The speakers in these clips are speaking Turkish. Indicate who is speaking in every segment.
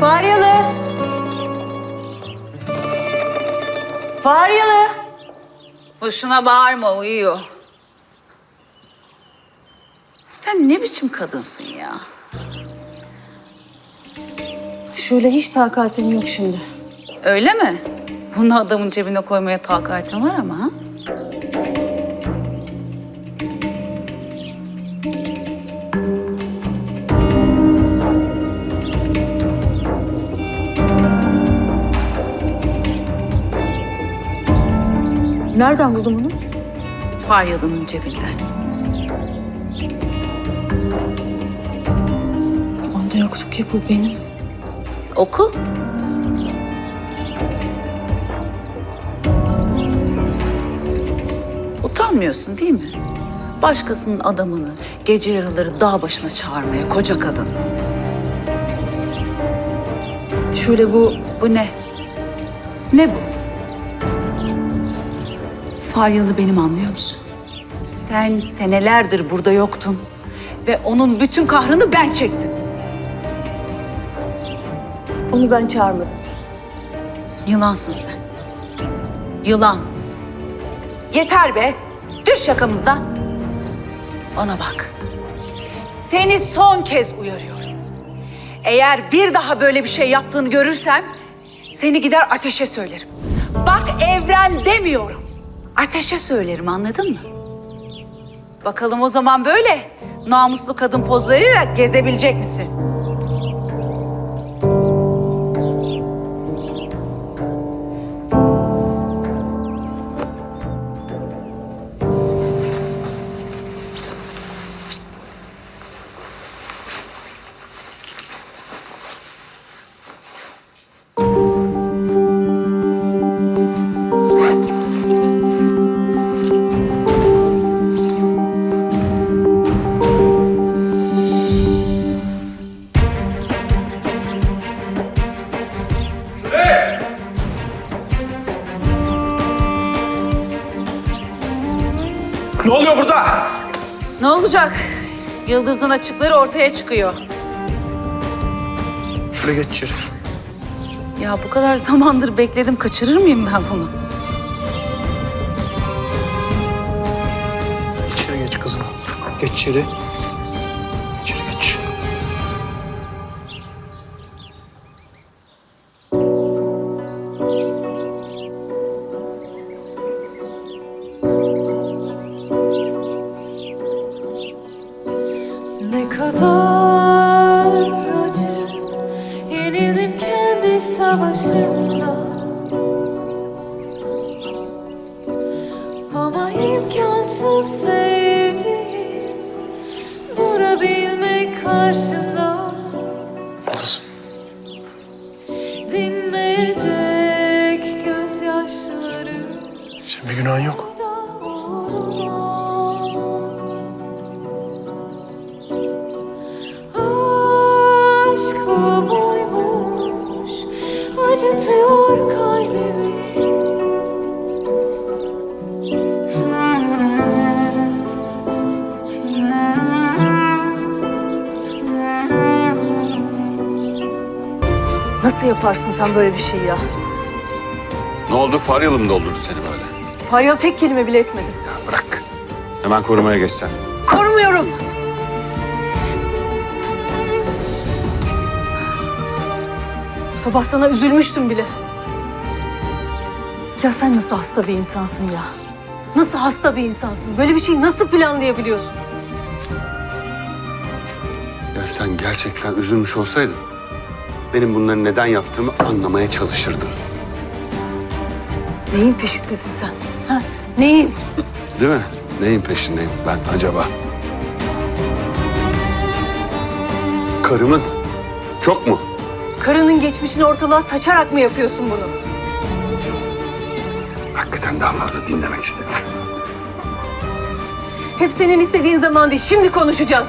Speaker 1: Faryalı. Faryalı.
Speaker 2: Boşuna bağırma uyuyor. Sen ne biçim kadınsın ya?
Speaker 1: Şöyle hiç takatim yok şimdi.
Speaker 2: Öyle mi? Bunu adamın cebine koymaya takatin var ama ha?
Speaker 1: Nereden buldun bunu?
Speaker 2: Faryalı'nın cebinden.
Speaker 1: Onda yoktu ki bu benim.
Speaker 2: Oku. Utanmıyorsun değil mi? Başkasının adamını gece yarıları dağ başına çağırmaya koca kadın.
Speaker 1: Şöyle bu
Speaker 2: Bu ne? Ne bu? Faryalı benim anlıyor musun? Sen senelerdir burada yoktun. Ve onun bütün kahrını ben çektim.
Speaker 1: onu ben çağırmadım.
Speaker 2: Yılansın sen. Yılan. Yeter be. Düş yakamızdan. Bana bak. Seni son kez uyarıyorum. Eğer bir daha böyle bir şey yaptığını görürsem seni gider ateşe söylerim. Bak evren demiyorum. Ateşe söylerim anladın mı? Bakalım o zaman böyle namuslu kadın pozlarıyla gezebilecek misin?
Speaker 3: Ne oluyor burada?
Speaker 2: Ne olacak? Yıldız'ın açıkları ortaya çıkıyor.
Speaker 3: Şuraya geç içeri.
Speaker 2: Ya bu kadar zamandır bekledim. Kaçırır mıyım ben bunu?
Speaker 3: İçeri geç kızım. Geç içeri.
Speaker 4: worship.
Speaker 1: Nasıl yaparsın sen böyle bir şey ya?
Speaker 5: Ne oldu? Faryalı mı doldurdu seni böyle?
Speaker 1: Faryalı tek kelime bile etmedi.
Speaker 5: Ya bırak. Hemen korumaya geçsen.
Speaker 1: Korumuyorum. Bu sabah sana üzülmüştüm bile. Ya sen nasıl hasta bir insansın ya? Nasıl hasta bir insansın? Böyle bir şeyi nasıl planlayabiliyorsun?
Speaker 5: Ya sen gerçekten üzülmüş olsaydın... ...benim bunları neden yaptığımı anlamaya çalışırdın.
Speaker 1: Neyin peşindesin sen? Ha? Neyin?
Speaker 5: Değil mi? Neyin peşindeyim ben acaba? Karımın. Çok mu?
Speaker 1: Karının geçmişini ortalığa saçarak mı yapıyorsun bunu?
Speaker 5: Hakikaten daha fazla dinlemek istemiyorum.
Speaker 1: Hep senin istediğin zaman değil, şimdi konuşacağız.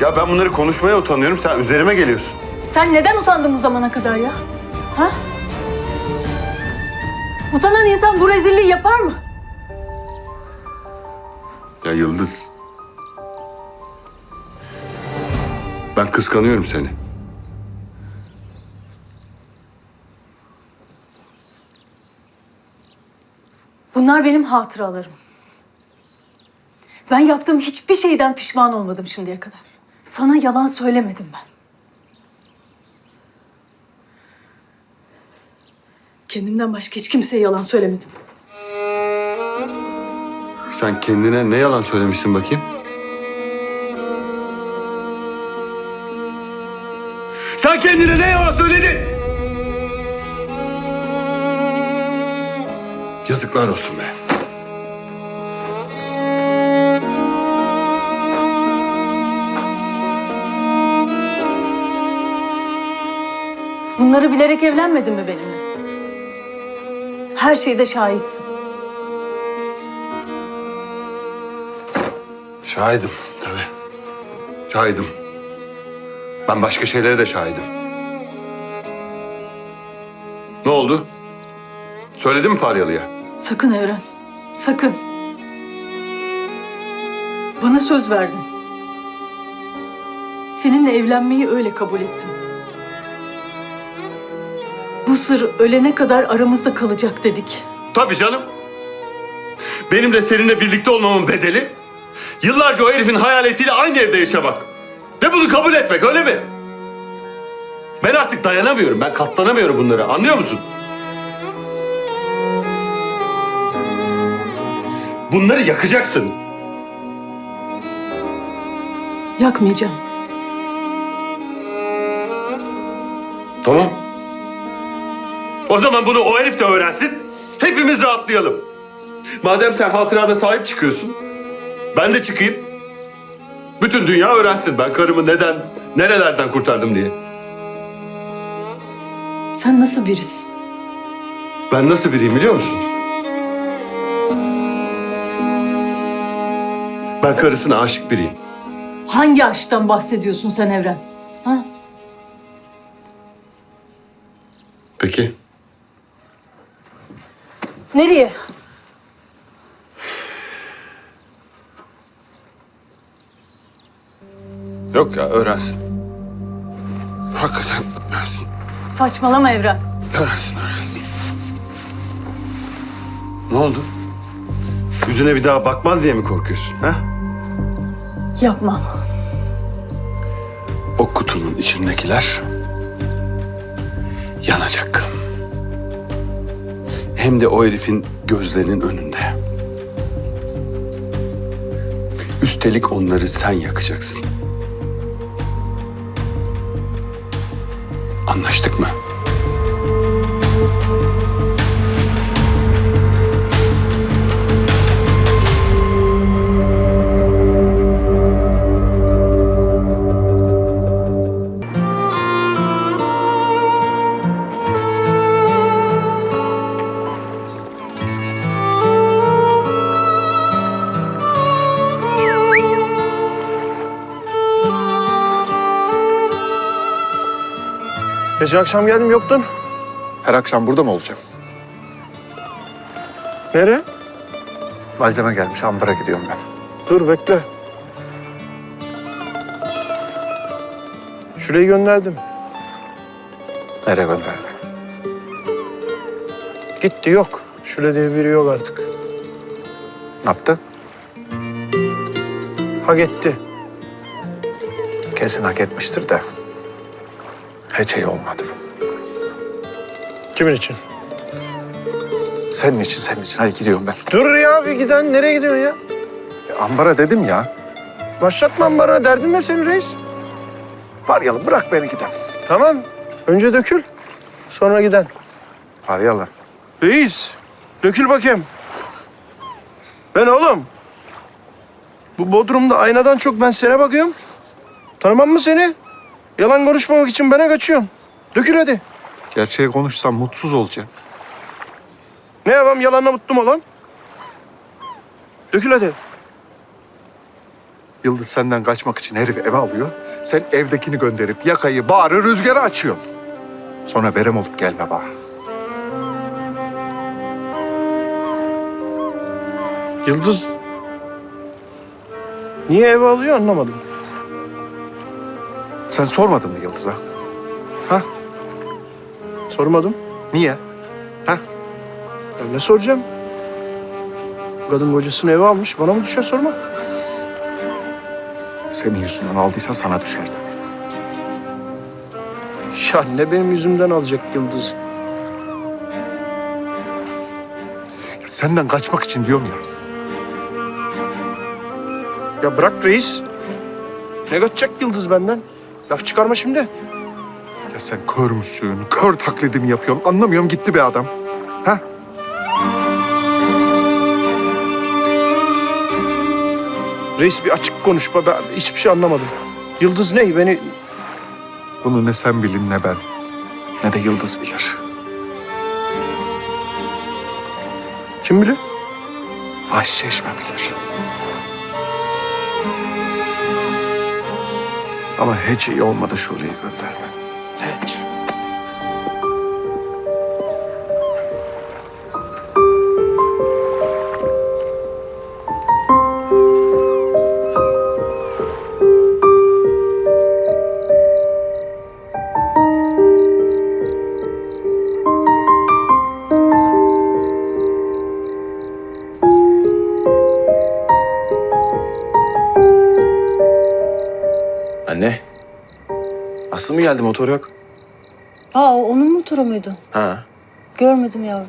Speaker 5: Ya ben bunları konuşmaya utanıyorum. Sen üzerime geliyorsun.
Speaker 1: Sen neden utandın bu zamana kadar ya? Ha? Utanan insan bu rezilliği yapar mı?
Speaker 5: Ya Yıldız. Ben kıskanıyorum seni.
Speaker 1: Bunlar benim hatıralarım. Ben yaptığım hiçbir şeyden pişman olmadım şimdiye kadar. Sana yalan söylemedim ben. Kendimden başka hiç kimseye yalan söylemedim.
Speaker 5: Sen kendine ne yalan söylemişsin bakayım? Sen kendine ne yalan söyledin? Yazıklar olsun be.
Speaker 1: Bunları bilerek evlenmedin mi benimle? Her şeyde şahitsin.
Speaker 5: Şahidim tabii. Şahidim. Ben başka şeylere de şahidim. Ne oldu? Söyledin mi Faryalı'ya?
Speaker 1: Sakın Evren, sakın. Bana söz verdin. Seninle evlenmeyi öyle kabul ettim. Bu sır ölene kadar aramızda kalacak dedik.
Speaker 5: Tabii canım. Benim de seninle birlikte olmamın bedeli yıllarca o herifin hayaletiyle aynı evde yaşamak. Ve bunu kabul etmek öyle mi? Ben artık dayanamıyorum. Ben katlanamıyorum bunlara. Anlıyor musun? Bunları yakacaksın.
Speaker 1: Yakmayacağım.
Speaker 5: Tamam. O zaman bunu o herif de öğrensin. Hepimiz rahatlayalım. Madem sen hatırana sahip çıkıyorsun, ben de çıkayım. Bütün dünya öğrensin ben karımı neden, nerelerden kurtardım diye.
Speaker 1: Sen nasıl birisin?
Speaker 5: Ben nasıl biriyim biliyor musun? Ben karısına aşık biriyim.
Speaker 1: Hangi aşktan bahsediyorsun sen Evren? Ha?
Speaker 5: Peki.
Speaker 1: Nereye?
Speaker 5: Yok ya öğrensin. Hakikaten öğrensin.
Speaker 1: Saçmalama Evren.
Speaker 5: Öğrensin, öğrensin. Ne oldu? Yüzüne bir daha bakmaz diye mi korkuyorsun? Ha?
Speaker 1: Yapmam.
Speaker 5: O kutunun içindekiler yanacak. Hem de o herifin gözlerinin önünde. Üstelik onları sen yakacaksın. Anlaştık mı?
Speaker 3: Gece akşam geldim yoktun.
Speaker 6: Her akşam burada mı olacağım?
Speaker 3: Nereye?
Speaker 6: Malzeme gelmiş, ambara gidiyorum ben.
Speaker 3: Dur bekle. Şurayı gönderdim.
Speaker 6: Nereye gönderdin?
Speaker 3: Gitti yok. Şule diye biri yok artık.
Speaker 6: Ne yaptı?
Speaker 3: Ha gitti.
Speaker 6: Kesin hak etmiştir de. Hiç iyi olmadı.
Speaker 3: Kimin için?
Speaker 6: Senin için, senin için. Hadi gidiyorum ben.
Speaker 3: Dur ya bir giden. Nereye gidiyorsun ya?
Speaker 6: E, ambara dedim ya.
Speaker 3: Başlatma bana. Derdin ne senin reis?
Speaker 6: Faryalı bırak beni giden.
Speaker 3: Tamam. Önce dökül. Sonra giden.
Speaker 6: Faryalı.
Speaker 3: Reis. Dökül bakayım. Ben oğlum. Bu Bodrum'da aynadan çok ben sana bakıyorum. Tanımam mı seni? Yalan konuşmamak için bana kaçıyorum. Dökül hadi.
Speaker 6: Gerçeği konuşsam mutsuz olacağım.
Speaker 3: Ne yapayım yalanla mutlu mu olan? Dökül hadi.
Speaker 6: Yıldız senden kaçmak için herifi eve alıyor. Sen evdekini gönderip yakayı, bağrı, rüzgarı açıyorsun. Sonra verem olup gelme bana.
Speaker 3: Yıldız. Niye eve alıyor anlamadım.
Speaker 6: Sen sormadın mı Yıldız'a? Ha?
Speaker 3: Sormadım.
Speaker 6: Niye? Ha?
Speaker 3: Ben ne soracağım? Kadın kocasını eve almış. Bana mı düşer sormak?
Speaker 6: Senin yüzünden aldıysa sana düşerdi.
Speaker 3: Ya ne benim yüzümden alacak Yıldız?
Speaker 6: Senden kaçmak için diyorum ya.
Speaker 3: Ya bırak reis. Ne kaçacak Yıldız benden? Laf çıkarma şimdi.
Speaker 6: Ya sen kör müsün? Kör taklidimi yapıyorsun. Anlamıyorum gitti be adam. Ha?
Speaker 3: Reis bir açık konuşma. Ben hiçbir şey anlamadım. Yıldız ne? Beni
Speaker 6: Bunu ne sen bilin ne ben. Ne de Yıldız bilir.
Speaker 3: kim bilir?
Speaker 6: Bahçeşme bilir.
Speaker 3: Ama hiç iyi olmadı Şule'yi gönderme.
Speaker 7: Geldi motor yok?
Speaker 1: Aa onun motoru muydu?
Speaker 7: Ha.
Speaker 1: Görmedim yavrum.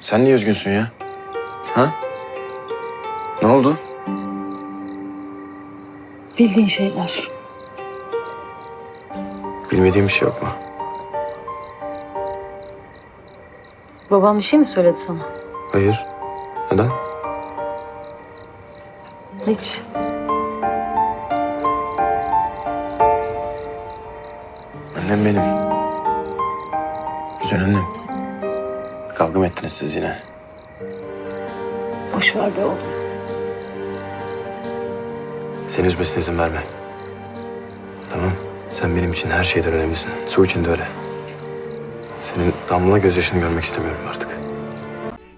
Speaker 7: Sen niye üzgünsün ya? Ha? Ne oldu?
Speaker 1: Bildiğin şeyler.
Speaker 7: Bilmediğim bir şey yok mu?
Speaker 1: Babam bir şey mi söyledi sana?
Speaker 7: Hayır. Neden?
Speaker 1: Hiç.
Speaker 7: Annem benim. Güzel annem. Kavga mı ettiniz siz yine?
Speaker 1: Boş ver be oğlum.
Speaker 7: Seni üzmesine izin verme. Tamam. Sen benim için her şeyden önemlisin. Su için de öyle. Senin damla gözyaşını görmek istemiyorum artık.